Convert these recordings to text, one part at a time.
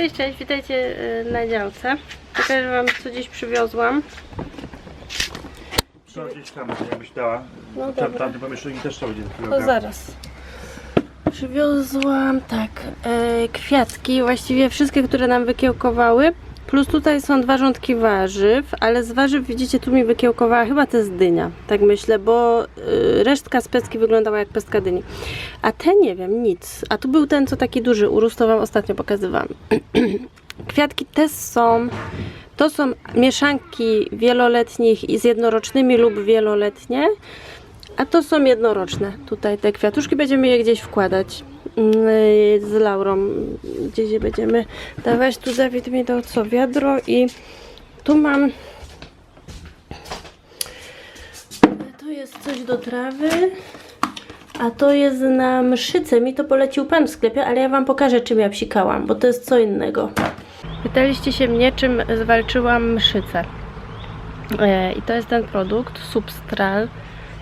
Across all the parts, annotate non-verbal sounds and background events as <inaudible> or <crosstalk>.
Cześć, cześć, witajcie y, na działce. Pokażę Wam, co dziś przywiozłam. Co gdzieś tam, jakbyś dała. No tam, dobra. tamte pomieszczenie też trzeba będzie To zaraz. Przywiozłam, tak, e, kwiatki, właściwie wszystkie, które nam wykiełkowały. Plus tutaj są dwa rządki warzyw, ale z warzyw widzicie, tu mi wykiełkowała, chyba to jest dynia, tak myślę, bo y, resztka z pestki wyglądała jak pestka dyni. A te nie wiem, nic. A tu był ten, co taki duży urósł, to Wam ostatnio pokazywałam. <clears throat> Kwiatki te są, to są mieszanki wieloletnich i z jednorocznymi lub wieloletnie. A to są jednoroczne. Tutaj te kwiatuszki będziemy je gdzieś wkładać z Laurą. Gdzieś je będziemy dawać. Tu Dawid mi dał co? Wiadro i tu mam tu jest coś do trawy. A to jest na mszycę. Mi to polecił pan w sklepie, ale ja wam pokażę czym ja psikałam, bo to jest co innego. Pytaliście się mnie, czym zwalczyłam mszycę. E, I to jest ten produkt, Substral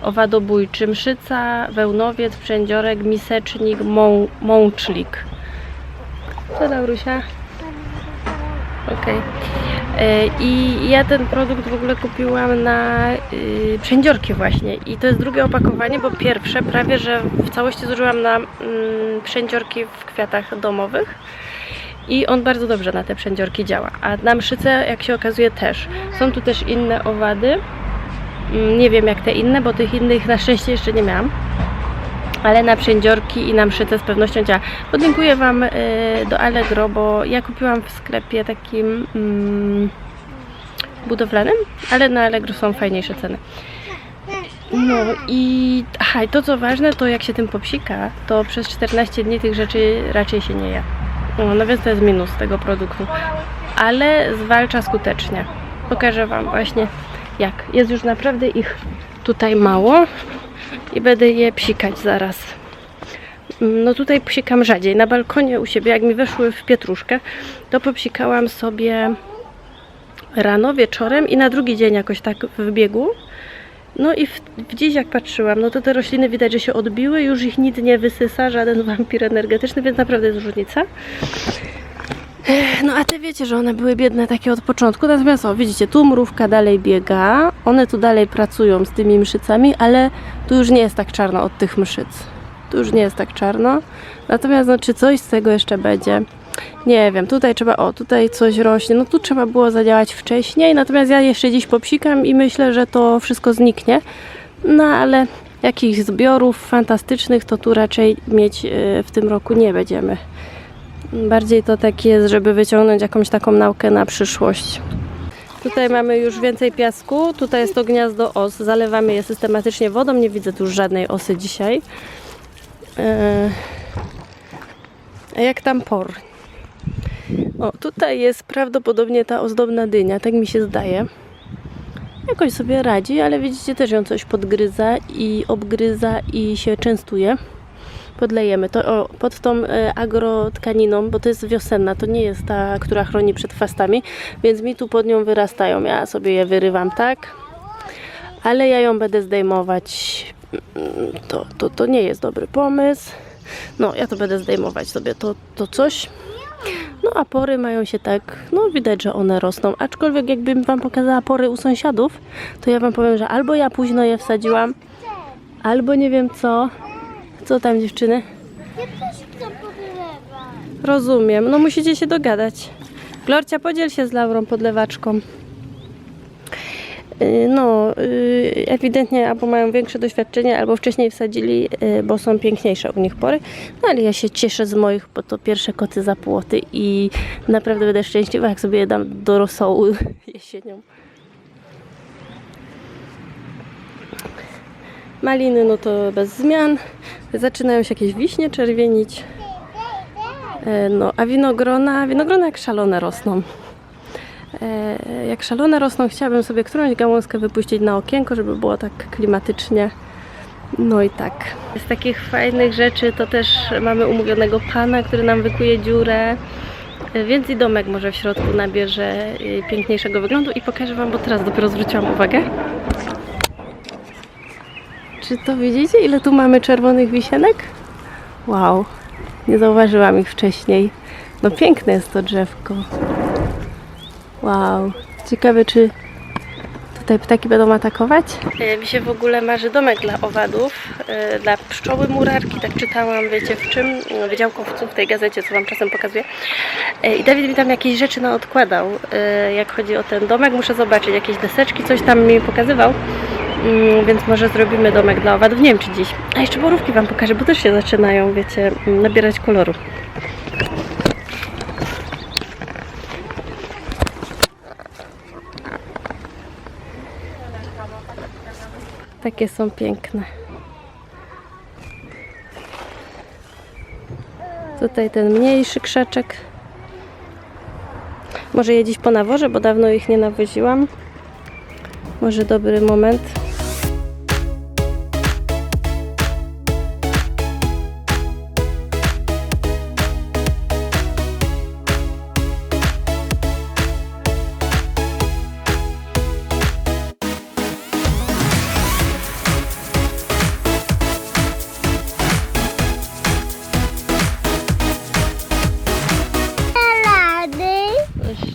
owadobójczy, mszyca, wełnowiec, przędziorek, misecznik, mą, mączlik. Co Laurusia? Okej. E, I ja ten produkt w ogóle kupiłam na y, przędziorki właśnie. I to jest drugie opakowanie, bo pierwsze prawie, że w całości zużyłam na mm, przędziorki w kwiatach domowych. I on bardzo dobrze na te przędziorki działa. A na mszyce, jak się okazuje, też. Są tu też inne owady. Mm, Nie wiem jak te inne, bo tych innych na szczęście jeszcze nie miałam. Ale na przędziorki i na mszyce z pewnością działa. Podlinkuję Wam y, do Allegro, bo ja kupiłam w sklepie takim mm, budowlanym, ale na Allegro są fajniejsze ceny. No i aha, i to co ważne, to jak się tym popsika, to przez 14 dni tych rzeczy raczej się nie je. No, no więc to jest minus tego produktu. Ale zwalcza skutecznie. Pokażę Wam właśnie jak. Jest już naprawdę ich tutaj mało i będę je psikać zaraz. No tutaj psikam rzadziej. Na balkonie u siebie, jak mi weszły w pietruszkę, to popsikałam sobie rano, wieczorem i na drugi dzień jakoś tak w biegu. No i w, w dziś jak patrzyłam, no to te rośliny widać, że się odbiły, już ich nic nie wysysa, żaden wampir energetyczny, więc naprawdę jest różnica. No a te wiecie, że one były biedne takie od początku, natomiast o, widzicie, tu mrówka dalej biega, one tu dalej pracują z tymi mszycami, ale tu już nie jest tak czarno od tych mszyc. Tu już nie jest tak czarno. Natomiast no, czy coś z tego jeszcze będzie? Nie wiem, tutaj trzeba, o, tutaj coś rośnie, no tu trzeba było zadziałać wcześniej, natomiast ja jeszcze dziś popsikam i myślę, że to wszystko zniknie. No ale jakichś zbiorów fantastycznych to tu raczej mieć e, w tym roku nie będziemy. Bardziej to tak jest, żeby wyciągnąć jakąś taką naukę na przyszłość. Tutaj mamy już więcej piasku. Tutaj jest to gniazdo os. Zalewamy je systematycznie wodą. Nie widzę tu żadnej osy dzisiaj. Eee, jak tam por? O, tutaj jest prawdopodobnie ta ozdobna dynia, tak mi się zdaje. Jakoś sobie radzi, ale widzicie też ją coś podgryza i obgryza i się częstuje podlejemy to o, pod tą e, agrotkaniną, bo to jest wiosenna, to nie jest ta, która chroni przed chwastami, więc mi tu pod nią wyrastają. Ja sobie je wyrywam tak, ale ja ją będę zdejmować. To, to, to nie jest dobry pomysł. No, ja to będę zdejmować sobie to, to coś. No, a pory mają się tak, no widać, że one rosną. Aczkolwiek jakbym Wam pokazała pory u sąsiadów, to ja Wam powiem, że albo ja późno je wsadziłam, albo nie wiem co. Co tam dziewczyny? Ja też chcę podlewać. Rozumiem. No musicie się dogadać. Glorcia, podziel się z Laurą podlewaczką. Yy, No, yy, ewidentnie albo mają większe doświadczenie, albo wcześniej wsadzili, yy, bo są piękniejsze u nich pory. No ale ja się cieszę z moich, bo to pierwsze koty za płoty i naprawdę będę szczęśliwa, jak sobie je dam do rosołu <laughs> jesienią. Maliny, no to bez zmian. Zaczynają się jakieś wiśnie czerwienić. E, No, a winogrona, winogrona jak szalone rosną. E, Jak szalone rosną, chciałabym sobie którąś gałązkę wypuścić na okienko, żeby było tak klimatycznie. No i tak. Z takich fajnych rzeczy to też mamy umówionego pana, który nam wykuje dziurę. E, Więc i domek może w środku nabierze piękniejszego wyglądu i pokażę Wam, bo teraz dopiero zwróciłam uwagę. Czy to widzicie, ile tu mamy czerwonych wisienek? Wow, nie zauważyłam ich wcześniej. No piękne jest to drzewko. Wow. Ciekawe, czy tutaj ptaki będą atakować? E, Mi się w ogóle marzy domek dla owadów, e, dla pszczoły murarki, tak czytałam, wiecie w czym, No, wydziałkowców w tej gazecie, co Wam czasem pokazuję. E, I Dawid mi tam jakieś rzeczy naodkładał, jak chodzi o ten domek, muszę zobaczyć, jakieś deseczki, coś tam mi pokazywał. Mm, Więc może zrobimy domek dla owadów, nie wiem czy dziś. A jeszcze borówki Wam pokażę, bo też się zaczynają, wiecie, mm, nabierać koloru. Takie są piękne. Tutaj ten mniejszy krzaczek. Może je dziś po naworze, bo dawno ich nie nawoziłam. Może dobry moment.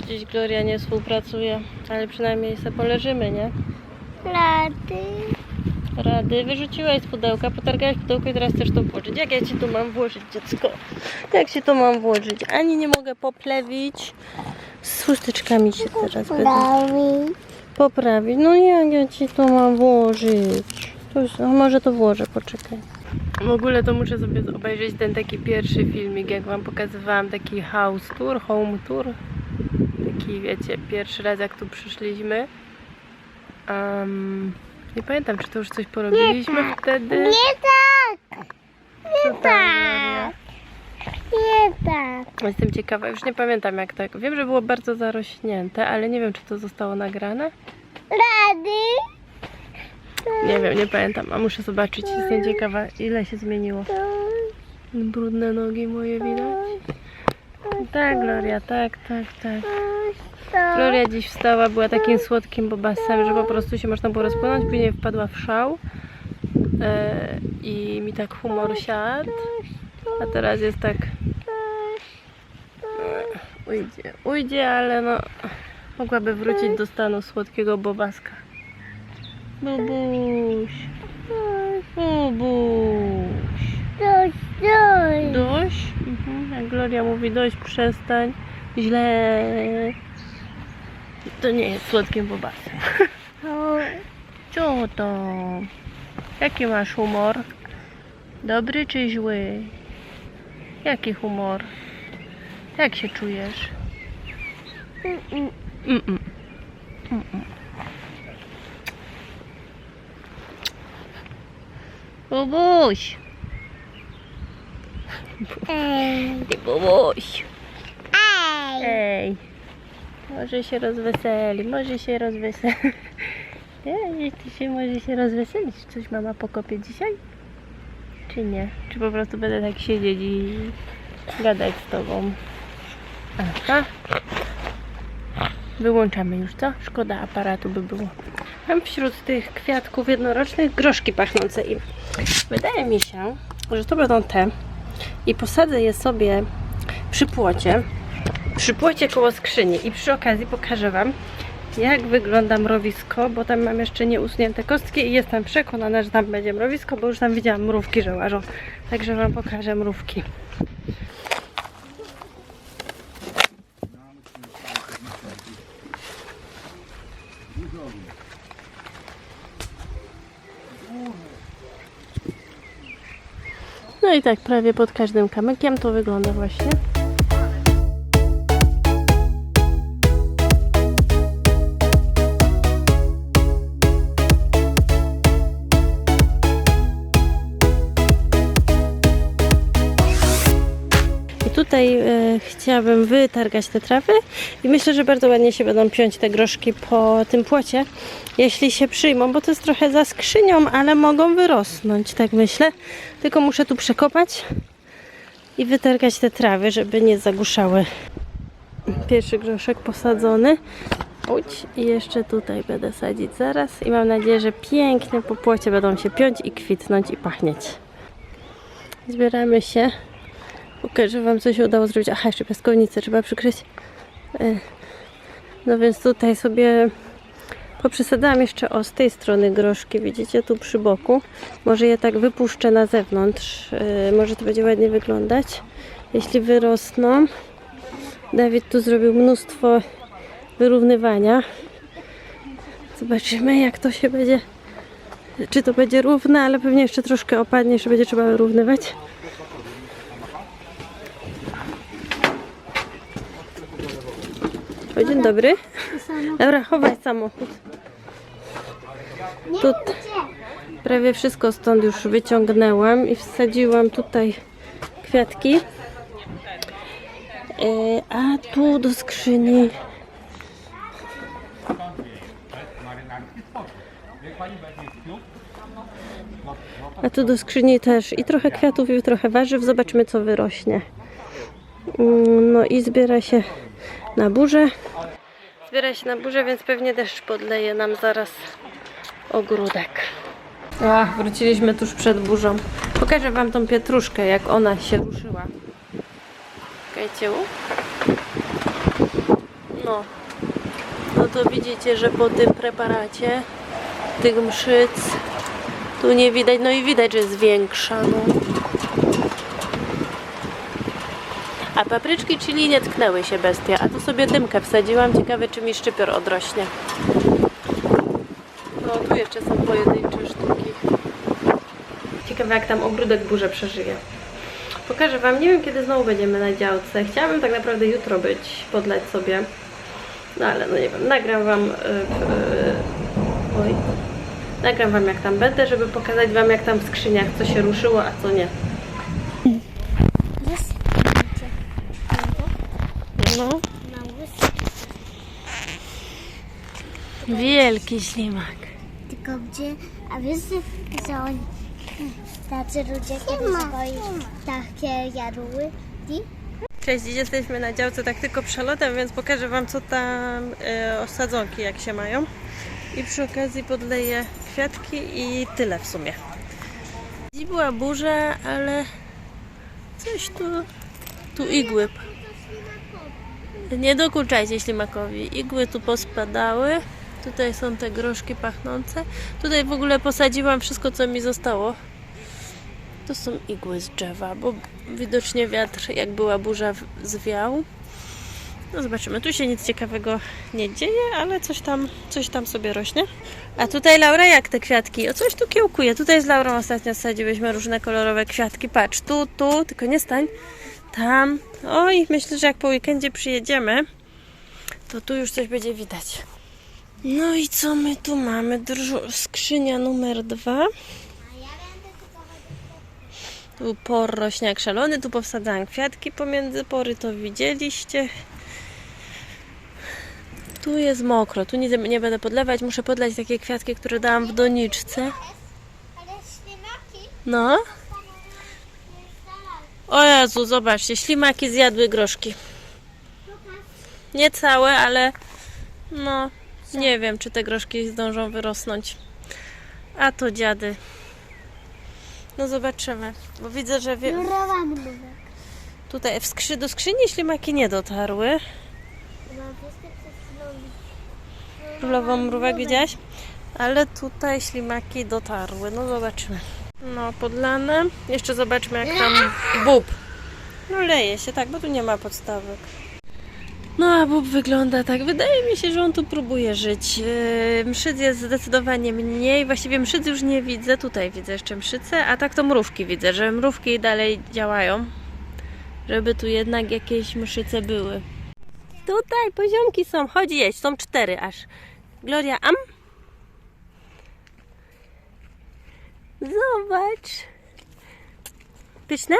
Dziś Gloria nie współpracuje, ale przynajmniej se poleżymy, nie? Lady. Rady. Wyrzuciłaś z pudełka, potargałaś pudełko i teraz chcesz to włożyć. Jak ja ci tu mam włożyć, dziecko? Jak się to mam włożyć? Ani nie mogę poplewić. Z chusteczkami się teraz będę poprawić. No jak ja ci to mam włożyć? To już, a może to włożę, poczekaj. W ogóle to muszę sobie obejrzeć ten taki pierwszy filmik, jak wam pokazywałam, taki house tour, home tour. Taki, wiecie, pierwszy raz jak tu przyszliśmy. Em, nie pamiętam, czy to już coś porobiliśmy wtedy. Nie tak. Co tam, Maria? Nie tak. Jestem ciekawa, już nie pamiętam jak tak. Wiem, że było bardzo zarośnięte, ale nie wiem, czy to zostało nagrane. Lady. Nie wiem, nie pamiętam, a muszę zobaczyć. Jestem ciekawa, ile się zmieniło. Brudne nogi moje widać. Tak, Gloria, tak, tak, tak. Gloria dziś wstała, była takim słodkim bobasem, że po prostu się można było rozpłynąć. Później wpadła w szał e, i mi tak humor siadł. A teraz jest tak. Ujdzie, ujdzie, ale no. Mogłaby wrócić do stanu słodkiego bobaska. Bubuś. Dość, dość. Dość? Mhm. Jak Gloria mówi dość, przestań. Źle. To nie jest słodkim bobasem. Co <laughs> to? Jaki masz humor? Dobry czy zły? Jaki humor? Jak się czujesz? Mm-mm. Mm-mm. Bubuś! Ej. Ty bubuś! Ej. Ej! Może się rozweseli, może się rozweseli. <laughs> Nie, ty się może się rozweselić. Coś mama pokopie dzisiaj? Czy nie? Czy po prostu będę tak siedzieć i gadać z tobą? Aha. Wyłączamy już, co? Szkoda aparatu by było. Mam wśród tych kwiatków jednorocznych groszki pachnące i wydaje mi się, że to będą te i posadzę je sobie przy płocie przy płocie koło skrzyni i przy okazji pokażę Wam jak wygląda mrowisko, bo tam mam jeszcze nieusunięte kostki i jestem przekonana, że tam będzie mrowisko, bo już tam widziałam mrówki, że łażą. Także Wam pokażę mrówki. I tak prawie pod każdym kamykiem to wygląda właśnie. Tutaj e, chciałabym wytargać te trawy i myślę, że bardzo ładnie się będą piąć te groszki po tym płocie, jeśli się przyjmą, bo to jest trochę za skrzynią, ale mogą wyrosnąć, tak myślę. Tylko muszę tu przekopać i wytargać te trawy, żeby nie zagłuszały. Pierwszy groszek posadzony. Uć, i jeszcze tutaj będę sadzić zaraz i mam nadzieję, że pięknie po płocie będą się piąć i kwitnąć i pachnieć. Zbieramy się Pokażę Wam, co się udało zrobić. Aha, jeszcze piaskownicę trzeba przykryć. E, No więc tutaj sobie poprzesadzałam jeszcze o z tej strony groszki, widzicie, tu przy boku. Może je tak wypuszczę na zewnątrz. E, Może to będzie ładnie wyglądać. Jeśli wyrosną. Dawid tu zrobił mnóstwo wyrównywania. Zobaczymy, jak to się będzie. Czy to będzie równe, ale pewnie jeszcze troszkę opadnie, jeszcze będzie trzeba wyrównywać. O, dzień dobry. Dobra, chowaj samochód. Tu prawie wszystko stąd już wyciągnęłam i wsadziłam tutaj kwiatki. E, A tu do skrzyni A tu do skrzyni też i trochę kwiatów i trochę warzyw. Zobaczymy co wyrośnie. Mm, No i zbiera się na burzę. Zbiera się na burzę, więc pewnie deszcz podleje nam zaraz ogródek. Ach, wróciliśmy tuż przed burzą. Pokażę Wam tą pietruszkę, jak ona się ruszyła. Czekajcie. No. No to widzicie, że po tym preparacie tych mszyc tu nie widać, no i widać, że jest większa. No. A papryczki chili nie tknęły się bestie, a tu sobie dymkę wsadziłam. Ciekawe, czy mi szczypior odrośnie. No, tu jeszcze są pojedyncze sztuki. Ciekawe, jak tam ogródek burzę przeżyje. Pokażę Wam, nie wiem kiedy znowu będziemy na działce. Chciałabym tak naprawdę jutro być, podlać sobie. No ale no nie wiem, nagram Wam... Yy, yy, oj. Nagram Wam jak tam będę, żeby pokazać Wam jak tam w skrzyniach co się ruszyło, a co nie. Jest. No, Mały. Wielki ślimak. Tylko gdzie, a wiesz, że oni, tacy ludzie kiedyś boi takie jarły? I? Cześć, dziś jesteśmy na działce tak tylko przelotem, więc pokażę Wam co tam e, osadzonki jak się mają. I przy okazji podleję kwiatki i tyle w sumie. Dziś była burza, ale coś tu, tu igły. Nie dokuczajcie ślimakowi. Igły tu pospadały. Tutaj są te groszki pachnące. Tutaj w ogóle posadziłam wszystko co mi zostało. To są igły z drzewa, bo widocznie wiatr, jak była burza, zwiał. No zobaczymy, tu się nic ciekawego nie dzieje, ale coś tam, coś tam sobie rośnie. A tutaj Laura, jak te kwiatki? O coś tu kiełkuje. Tutaj z Laurą ostatnio sadziłyśmy różne kolorowe kwiatki. Patrz, tu, tu, tylko nie stań. Tam. Oj, myślę, że jak po weekendzie przyjedziemy, to tu już coś będzie widać. No i co my tu mamy? Drżu- skrzynia numer dwa. Tu por rośnie jak szalony, tu powsadzałam kwiatki pomiędzy pory, to widzieliście. Tu jest mokro, tu nie, nie będę podlewać, muszę podlać takie kwiatki, które dałam w doniczce. No. O Jezu, zobaczcie, ślimaki zjadły groszki. Nie całe, ale no, nie wiem, czy te groszki zdążą wyrosnąć. A to dziady. No zobaczymy, bo widzę, że wie. Tutaj w skrzy, do skrzyni ślimaki nie dotarły. Królową mrówek widziałaś? Ale tutaj ślimaki dotarły. No zobaczymy. No podlane. Jeszcze zobaczmy jak tam bób. No leje się tak, bo tu nie ma podstawek. No a bób wygląda tak. Wydaje mi się, że on tu próbuje żyć. Yy, Mszyc jest zdecydowanie mniej. Właściwie mszyc już nie widzę. Tutaj widzę jeszcze mszyce, a tak to mrówki widzę, że mrówki dalej działają żeby tu jednak jakieś mszyce były. Tutaj poziomki są, chodź jeść, są cztery aż. Gloria, am? Zobacz. Pyszne?